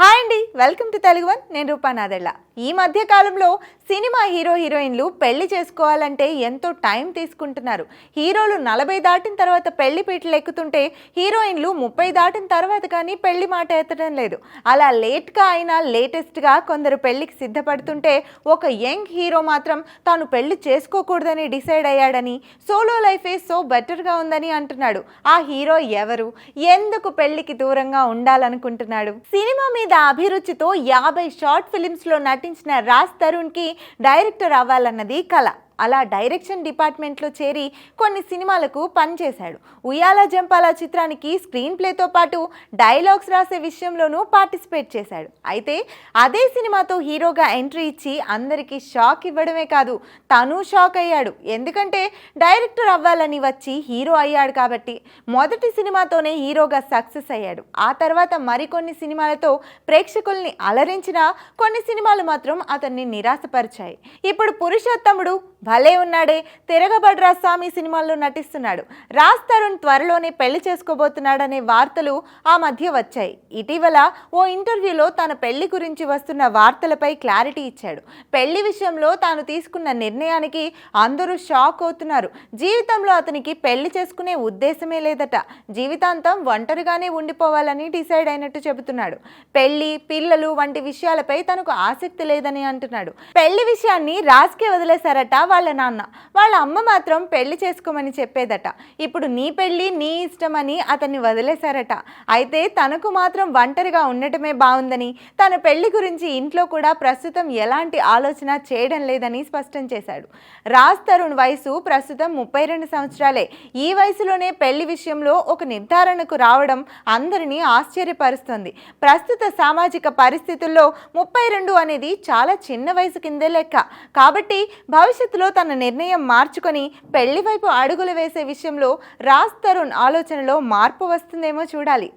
Hi అండి welcome to Telugu one. నేను రూపానాదెళ్ళ ఈ మధ్య కాలంలో సినిమా హీరో హీరోయిన్లు పెళ్ళి చేసుకోవాలంటే ఎంతో టైం తీసుకుంటున్నారు. హీరోలు నలభై దాటిన తర్వాత పెళ్ళి పీటలు ఎక్కుతుంటే హీరోయిన్లు ముప్పై దాటిన తర్వాత కానీ పెళ్ళి మాట ఎత్తడం లేదు. అలా లేట్గా అయినా లేటెస్ట్గా కొందరు పెళ్ళికి సిద్ధపడుతుంటే ఒక యంగ్ హీరో మాత్రం తాను పెళ్ళి చేసుకోకూడదని డిసైడ్ అయ్యాడని సోలో లైఫే సో బెటర్గా ఉందని అంటున్నాడు. ఆ హీరో ఎవరు? ఎందుకు పెళ్ళికి దూరంగా ఉండాలనుకుంటున్నాడు? సినిమా మీద అభిరుచితో యాభై షార్ట్ ఫిలిమ్స్లో నటించిన రాజ్ తరుణ్కి డైరెక్టర్ అవ్వాలన్నది కళ అలా డైరెక్షన్ డిపార్ట్మెంట్లో చేరి కొన్ని సినిమాలకు పనిచేశాడు ఉయ్యాల జంపాల చిత్రానికి స్క్రీన్ ప్లేతో పాటు డైలాగ్స్ రాసే విషయంలోనూ పార్టిసిపేట్ చేశాడు. అయితే అదే సినిమాతో హీరోగా ఎంట్రీ ఇచ్చి అందరికీ షాక్ ఇవ్వడమే కాదు తను షాక్ అయ్యాడు. ఎందుకంటే డైరెక్టర్ అవ్వాలని వచ్చి హీరో అయ్యాడు కాబట్టి మొదటి సినిమాతోనే హీరోగా సక్సెస్ అయ్యాడు. ఆ తర్వాత మరికొన్ని సినిమాలతో ప్రేక్షకుల్ని అలరించిన కొన్ని సినిమాలు మాత్రం అతన్ని నిరాశపరిచాయి. ఇప్పుడు పురుషోత్తముడు భలే ఉన్నాడే తిరగబడ్రా స్వామి సినిమాల్లో నటిస్తున్నాడు. రాజ్ తరుణ్ త్వరలోనే పెళ్ళి చేసుకోబోతున్నాడనే వార్తలు ఆ మధ్య వచ్చాయి. ఇటీవల ఓ ఇంటర్వ్యూలో తన పెళ్ళి గురించి వస్తున్న వార్తలపై క్లారిటీ ఇచ్చాడు. పెళ్ళి విషయంలో తాను తీసుకున్న నిర్ణయానికి అందరూ షాక్ అవుతున్నారు. జీవితంలో అతనికి పెళ్ళి చేసుకునే ఉద్దేశమే లేదట. జీవితాంతం ఒంటరిగానే ఉండిపోవాలని డిసైడ్ అయినట్టు చెబుతున్నాడు. పెళ్ళి పిల్లలు వంటి విషయాలపై తనకు ఆసక్తి లేదని అంటున్నాడు. పెళ్ళి విషయాన్ని రాజ్కే వదిలేశారట వాళ్ళ నాన్న. వాళ్ళ అమ్మ మాత్రం పెళ్ళి చేసుకోమని చెప్పేదట. ఇప్పుడు నీ పెళ్ళి నీ ఇష్టమని అతన్ని వదిలేశారట. అయితే తనకు మాత్రం ఒంటరిగా ఉండటమే బాగుందని తన పెళ్ళి గురించి ఇంట్లో కూడా ప్రస్తుతం ఎలాంటి ఆలోచన చేయడం లేదని స్పష్టం చేశాడు. రాజ్ తరుణ్ వయసు ప్రస్తుతం ముప్పై రెండు సంవత్సరాలే. ఈ వయసులోనే పెళ్ళి విషయంలో ఒక నిర్ధారణకు రావడం అందరినీ ఆశ్చర్యపరుస్తుంది. ప్రస్తుత సామాజిక పరిస్థితుల్లో ముప్పై రెండు అనేది చాలా చిన్న వయసు కిందే లెక్క. కాబట్టి భవిష్యత్తులో తన నిర్ణయం మార్చుకొని పెళ్ళి వైపు అడుగులు వేసే విషయంలో రాజ్ తరుణ్ ఆలోచనలో మార్పు వస్తుందేమో చూడాలి.